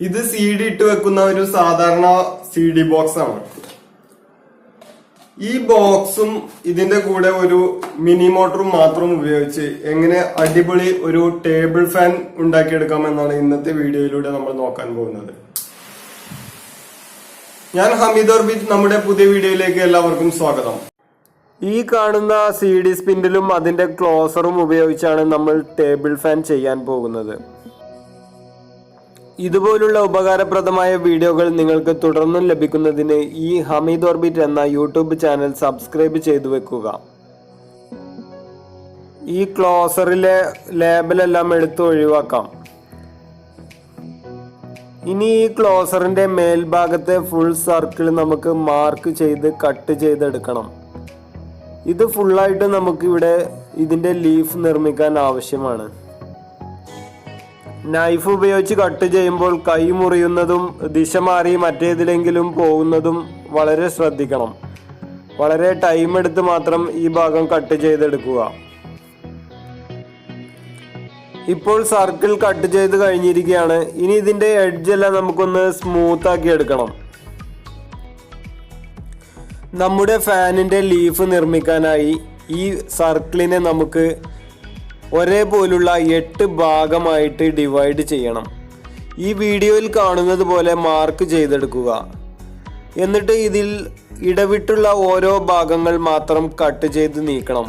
ഇത് C D ഇട്ട് വെക്കുന്ന ഒരു സാധാരണ സി ഡി ബോക്സ് ആണ്. ഈ ബോക്സും ഇതിന്റെ കൂടെ ഒരു മിനി മോട്ടറും മാത്രം ഉപയോഗിച്ച് എങ്ങനെ അടിപൊളി ഒരു ടേബിൾ ഫാൻ ഉണ്ടാക്കിയെടുക്കാം എന്നാണ് ഇന്നത്തെ വീഡിയോയിലൂടെ നമ്മൾ നോക്കാൻ പോകുന്നത്. ഞാൻ ഹമീദ് ഓർബിറ്റ് നമ്മുടെ പുതിയ വീഡിയോയിലേക്ക് എല്ലാവർക്കും സ്വാഗതം. ഈ കാണുന്ന സി ഡി സ്പിൻഡിലും അതിന്റെ ക്ലോസറും ഉപയോഗിച്ചാണ് നമ്മൾ ടേബിൾ ഫാൻ ചെയ്യാൻ പോകുന്നത്. ഇതുപോലുള്ള ഉപകാരപ്രദമായ വീഡിയോകൾ നിങ്ങൾക്ക് തുടർന്നും ലഭിക്കുന്നതിന് ഈ ഹമീദ് ഓർബിറ്റ് എന്ന യൂട്യൂബ് ചാനൽ സബ്സ്ക്രൈബ് ചെയ്തു വെക്കുക. ഈ ക്ലോസറിലെ ലേബലെല്ലാം എടുത്ത് ഒഴിവാക്കാം. ഇനി ഈ ക്ലോസറിന്റെ മേൽഭാഗത്തെ ഫുൾ സർക്കിൾ നമുക്ക് മാർക്ക് ചെയ്ത് കട്ട് ചെയ്തെടുക്കണം. ഇത് ഫുള്ളായിട്ട് നമുക്കിവിടെ ഇതിന്റെ ലീഫ് നിർമ്മിക്കാൻ ആവശ്യമാണ്. നൈഫ് ഉപയോഗിച്ച് കട്ട് ചെയ്യുമ്പോൾ കൈ മുറിയുന്നതും ദിശ മാറി മറ്റേതിലെങ്കിലും പോകുന്നതും വളരെ ശ്രദ്ധിക്കണം. വളരെ ടൈം എടുത്ത് മാത്രം ഈ ഭാഗം കട്ട് ചെയ്തെടുക്കുക. ഇപ്പോൾ സർക്കിൾ കട്ട് ചെയ്ത് കഴിഞ്ഞിരിക്കുകയാണ്. ഇനി ഇതിന്റെ എഡ്ജ് എല്ലാം നമുക്കൊന്ന് സ്മൂത്ത് ആക്കി എടുക്കണം. നമ്മുടെ ഫാനിന്റെ ലീഫ് നിർമ്മിക്കാനായി ഈ സർക്കിളിനെ നമുക്ക് ഒരേപോലുള്ള എട്ട് ഭാഗമായിട്ട് ഡിവൈഡ് ചെയ്യണം. ഈ വീഡിയോയിൽ കാണുന്നത് പോലെ മാർക്ക് ചെയ്തെടുക്കുക. എന്നിട്ട് ഇതിൽ ഇടവിട്ടുള്ള ഓരോ ഭാഗങ്ങൾ മാത്രം കട്ട് ചെയ്ത് നീക്കണം.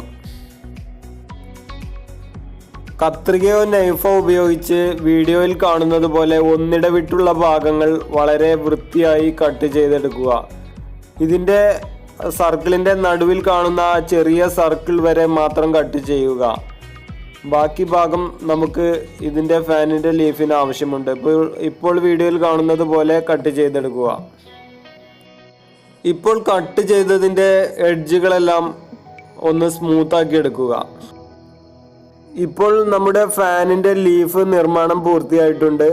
കത്രികയോ നൈഫോ ഉപയോഗിച്ച് വീഡിയോയിൽ കാണുന്നത് പോലെ ഒന്നിടവിട്ടുള്ള ഭാഗങ്ങൾ വളരെ വൃത്തിയായി കട്ട് ചെയ്തെടുക്കുക. ഇതിന്റെ സർക്കിളിന്റെ നടുവിൽ കാണുന്ന ചെറിയ സർക്കിൾ വരെ മാത്രം കട്ട് ചെയ്യുക. ബാക്കി ഭാഗം നമുക്ക് ഇതിന്റെ ഫാനിന്റെ ലീഫിന് ആവശ്യമുണ്ട്. ഇപ്പോൾ ഇപ്പോൾ വീഡിയോയിൽ കാണുന്നത് പോലെ കട്ട് ചെയ്തെടുക്കുക. ഇപ്പോൾ കട്ട് ചെയ്തതിന്റെ എഡ്ജുകളെല്ലാം ഒന്ന് സ്മൂത്താക്കി എടുക്കുക. ഇപ്പോൾ നമ്മുടെ ഫാനിന്റെ ലീഫ് നിർമ്മാണം പൂർത്തിയായിട്ടുണ്ട്.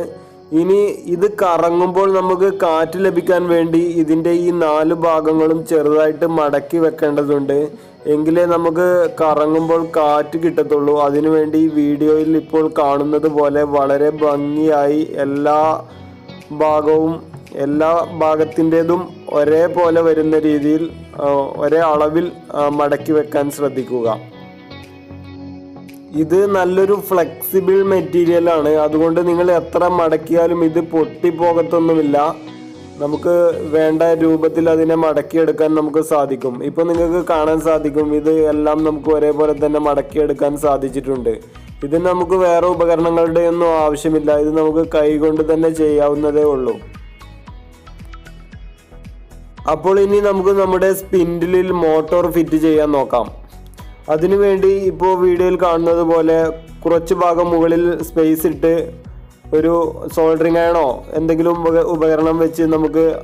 ഇനി ഇത് കറങ്ങുമ്പോൾ നമുക്ക് കാറ്റ് ലഭിക്കാൻ വേണ്ടി ഇതിന്റെ ഈ നാല് ഭാഗങ്ങളും ചെറുതായിട്ട് മടക്കി വെക്കേണ്ടതുണ്ട്. എങ്കിലേ നമുക്ക് കറങ്ങുമ്പോൾ കാറ്റ് കിട്ടത്തുള്ളൂ. അതിനുവേണ്ടി വീഡിയോയിൽ ഇപ്പോൾ കാണുന്നത് പോലെ വളരെ ഭംഗിയായി എല്ലാ ഭാഗവും എല്ലാ ഭാഗത്തിന്റെതും ഒരേപോലെ വരുന്ന രീതിയിൽ ഒരേ അളവിൽ മടക്കി വെക്കാൻ ശ്രദ്ധിക്കുക. ഇത് നല്ലൊരു ഫ്ലെക്സിബിൾ മെറ്റീരിയൽ ആണ്. അതുകൊണ്ട് നിങ്ങൾ എത്ര മടക്കിയാലും ഇത് പൊട്ടിപ്പോകത്തൊന്നുമില്ല നമുക്ക് വേണ്ട രൂപത്തിൽ അതിനെ മടക്കിയെടുക്കാൻ നമുക്ക് സാധിക്കും. ഇപ്പൊ നിങ്ങൾക്ക് കാണാൻ സാധിക്കും ഇത് എല്ലാം നമുക്ക് ഒരേപോലെ തന്നെ മടക്കിയെടുക്കാൻ സാധിച്ചിട്ടുണ്ട്. ഇതിന് നമുക്ക് വേറെ ഉപകരണങ്ങളുടെ ഒന്നും ആവശ്യമില്ല. ഇത് നമുക്ക് കൈകൊണ്ട് തന്നെ ചെയ്യാവുന്നതേ ഉള്ളൂ. അപ്പോൾ ഇനി നമുക്ക് നമ്മുടെ സ്പിൻഡിലിൽ മോട്ടോർ ഫിറ്റ് ചെയ്യാൻ നോക്കാം. അതിനുവേണ്ടി ഇപ്പോൾ വീഡിയോയിൽ കാണുന്നത് പോലെ കുറച്ച് ഭാഗം മുകളിൽ സ്പേസ് ഇട്ട് ഒരു സോൾഡറിങ് ആണോ എന്തെങ്കിലും ഉപക- ഉപകരണം വെച്ച് നമുക്ക്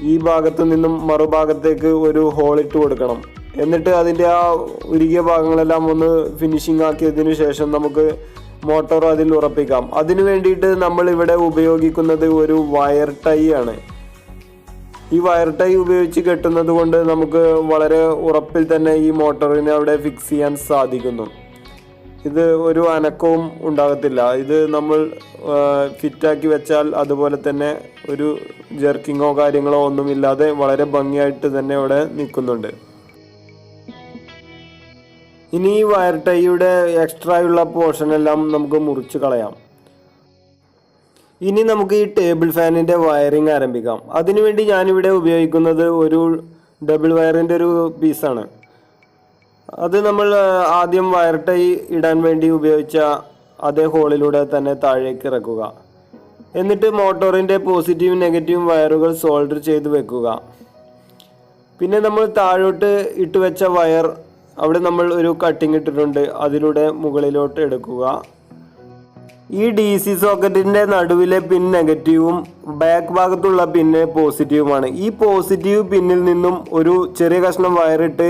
ഈ ഭാഗത്ത് നിന്നും മറുഭാഗത്തേക്ക് ഒരു ഹോൾ ഇട്ട് കൊടുക്കണം. എന്നിട്ട് അതിന്റെ ആ ഉരുകിയ ഭാഗങ്ങളെല്ലാം ഒന്ന് ഫിനിഷിംഗ് ആക്കിയതിനു ശേഷം നമുക്ക് മോട്ടോർ അതിൽ ഉറപ്പിക്കാം. അതിനു വേണ്ടിയിട്ട് നമ്മൾ ഇവിടെ ഉപയോഗിക്കുന്നത് ഒരു വയർ ടൈ ആണ്. ഈ വയർ ടൈ ഉപയോഗിച്ച് കെട്ടുന്നത് കൊണ്ട് നമുക്ക് വളരെ ഉറപ്പിൽ തന്നെ ഈ മോട്ടറിനെ അവിടെ ഫിക്സ് ചെയ്യാൻ സാധിക്കുന്നു. ഇത് ഒരു അനക്കവും ഉണ്ടാകത്തില്ല. ഇത് നമ്മൾ ഫിറ്റാക്കി വെച്ചാൽ അതുപോലെ തന്നെ ഒരു ജെർക്കിങ്ങോ കാര്യങ്ങളോ ഒന്നുമില്ലാതെ വളരെ ഭംഗിയായിട്ട് തന്നെ അവിടെ നിൽക്കുന്നുണ്ട്. ഇനി ഈ വയർ ടൈയുടെ എക്സ്ട്രാ ഉള്ള പോർഷൻ എല്ലാം നമുക്ക് മുറിച്ച് കളയാം. ഇനി നമുക്ക് ഈ ടേബിൾ ഫാനിന്റെ വയറിംഗ് ആരംഭിക്കാം. അതിനുവേണ്ടി ഞാനിവിടെ ഉപയോഗിക്കുന്നത് ഒരു ഡബിൾ വയറിന്റെ ഒരു പീസാണ് അത് നമ്മൾ ആദ്യം വയർ ടൈ ഇടാൻ വേണ്ടി ഉപയോഗിച്ച അതേ ഹോളിലൂടെ തന്നെ താഴേക്ക് ഇറക്കുക. എന്നിട്ട് മോട്ടോറിന്റെ പോസിറ്റീവും നെഗറ്റീവും വയറുകൾ സോൾഡർ ചെയ്ത് വെക്കുക. പിന്നെ നമ്മൾ താഴോട്ട് ഇട്ട് വെച്ച വയർ അവിടെ നമ്മൾ ഒരു കട്ടിങ് ഇട്ടിട്ടുണ്ട്. അതിലൂടെ മുകളിലോട്ട് എടുക്കുക. ഈ ഡി സി സോക്കറ്റിന്റെ നടുവിലെ പിൻ നെഗറ്റീവും ബാക്ക് ഭാഗത്തുള്ള പിന്ന് പോസിറ്റീവുമാണ് ഈ പോസിറ്റീവ് പിന്നിൽ നിന്നും ഒരു ചെറിയ കഷ്ണം വയറിട്ട്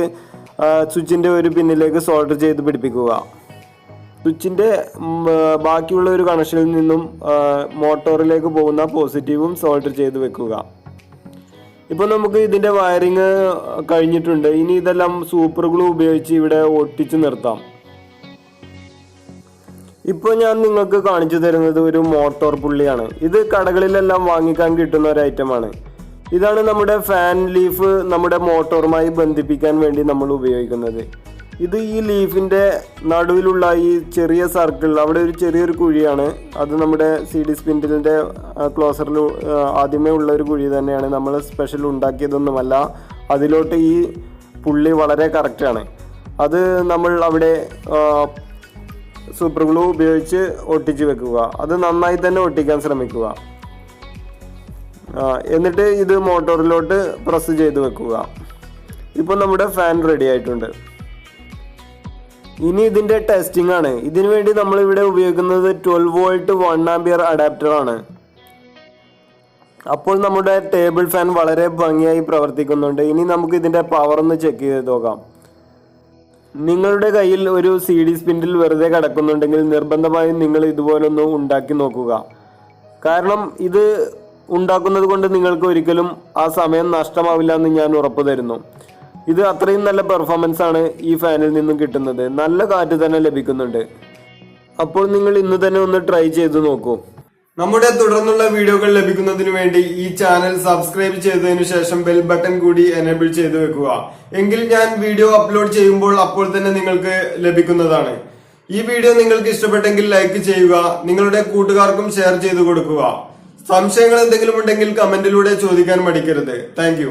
സ്വിച്ചിന്റെ ഒരു പിന്നിലേക്ക് സോൾഡർ ചെയ്ത് പിടിപ്പിക്കുക. സ്വിച്ചിന്റെ ബാക്കിയുള്ള ഒരു കണക്ഷനിൽ നിന്നും മോട്ടോറിലേക്ക് പോകുന്ന പോസിറ്റീവും സോൾഡർ ചെയ്ത് വെക്കുക. ഇപ്പോൾ നമുക്ക് ഇതിന്റെ വയറിങ് കഴിഞ്ഞിട്ടുണ്ട്. ഇനി ഇതെല്ലാം സൂപ്പർ ഗ്ലൂ ഉപയോഗിച്ച് ഇവിടെ ഒട്ടിച്ച് നിർത്താം. ഇപ്പോൾ ഞാൻ നിങ്ങൾക്ക് കാണിച്ചു തരുന്നത് ഒരു മോട്ടോർ പുള്ളിയാണ്. ഇത് കടകളിലെല്ലാം വാങ്ങിക്കാൻ കിട്ടുന്ന ഒരു ഐറ്റമാണ് ഇതാണ് നമ്മുടെ ഫാൻ ലീഫ് നമ്മുടെ മോട്ടോറുമായി ബന്ധിപ്പിക്കാൻ വേണ്ടി നമ്മൾ ഉപയോഗിക്കുന്നത്. ഇത് ഈ ലീഫിന്റെ നടുവിലുള്ള ഈ ചെറിയ സർക്കിൾ അവിടെ ഒരു ചെറിയൊരു കുഴിയാണ്. അത് നമ്മുടെ സി ഡി സ്പിൻഡിലിന്റെ ക്ലോസറിൽ ആദ്യമേ ഉള്ള ഒരു കുഴി തന്നെയാണ്. നമ്മൾ സ്പെഷ്യൽ ഉണ്ടാക്കിയതൊന്നുമല്ല. അതിലോട്ട് ഈ പുള്ളി വളരെ കറക്റ്റാണ് അത് നമ്മൾ അവിടെ സൂപ്പർ ഗ്ലൂ ഉപയോഗിച്ച് ഒട്ടിച്ച് വെക്കുക. അത് നന്നായി തന്നെ ഒട്ടിക്കാൻ ശ്രമിക്കുക. എന്നിട്ട് ഇത് മോട്ടോറിലോട്ട് പ്രസ് ചെയ്ത് വെക്കുക. ഇപ്പോൾ നമ്മുടെ ഫാൻ റെഡി ആയിട്ടുണ്ട്. ഇനി ഇതിന്റെ ടെസ്റ്റിംഗ് ആണ്. ഇതിനു വേണ്ടി നമ്മൾ ഇവിടെ ഉപയോഗിക്കുന്നത് twelve volt one ampere adapter ആണ്. അപ്പോൾ നമ്മുടെ ടേബിൾ ഫാൻ വളരെ ഭംഗിയായി പ്രവർത്തിക്കുന്നുണ്ട്. ഇനി നമുക്ക് ഇതിന്റെ പവർ ഒന്ന് ചെക്ക് ചെയ്ത് നോക്കാം. നിങ്ങളുടെ കയ്യിൽ ഒരു സി ഡി സ്പിൻഡിൽ വെറുതെ കിടക്കുന്നുണ്ടെങ്കിൽ നിർബന്ധമായും നിങ്ങൾ ഇതുപോലൊന്ന് ഉണ്ടാക്കി നോക്കുക. കാരണം ഇത് ഉണ്ടാക്കുന്നത് കൊണ്ട് നിങ്ങൾക്ക് ഒരിക്കലും ആ സമയം നഷ്ടമാവില്ല എന്ന് ഞാൻ ഉറപ്പ് തരുന്നു. ഇത് അത്രയും നല്ല പെർഫോമൻസ് ആണ് ഈ ഫാനിൽ നിന്നും കിട്ടുന്നത്. നല്ല കാറ്റ് തന്നെ ലഭിക്കുന്നുണ്ട്. അപ്പോൾ നിങ്ങൾ ഇന്ന് തന്നെ ഒന്ന് ട്രൈ ചെയ്ത് നോക്കൂ. നമ്മുടെ തുടർന്നുള്ള വീഡിയോകൾ ലഭിക്കുന്നതിന് വേണ്ടി ഈ ചാനൽ സബ്സ്ക്രൈബ് ചെയ്തതിനു ശേഷം ബെൽ ബട്ടൺ കൂടി എനേബിൾ ചെയ്തു വെക്കുക. എങ്കിൽ ഞാൻ വീഡിയോ അപ്ലോഡ് ചെയ്യുമ്പോൾ അപ്പോൾ തന്നെ നിങ്ങൾക്ക് ലഭിക്കുന്നതാണ്. ഈ വീഡിയോ നിങ്ങൾക്ക് ഇഷ്ടപ്പെട്ടെങ്കിൽ ലൈക്ക് ചെയ്യുക നിങ്ങളുടെ കൂട്ടുകാർക്കും ഷെയർ ചെയ്തു കൊടുക്കുക. സംശയങ്ങൾ എന്തെങ്കിലും ഉണ്ടെങ്കിൽ കമന്റിലൂടെ ചോദിക്കാൻ മടിക്കരുത്. താങ്ക്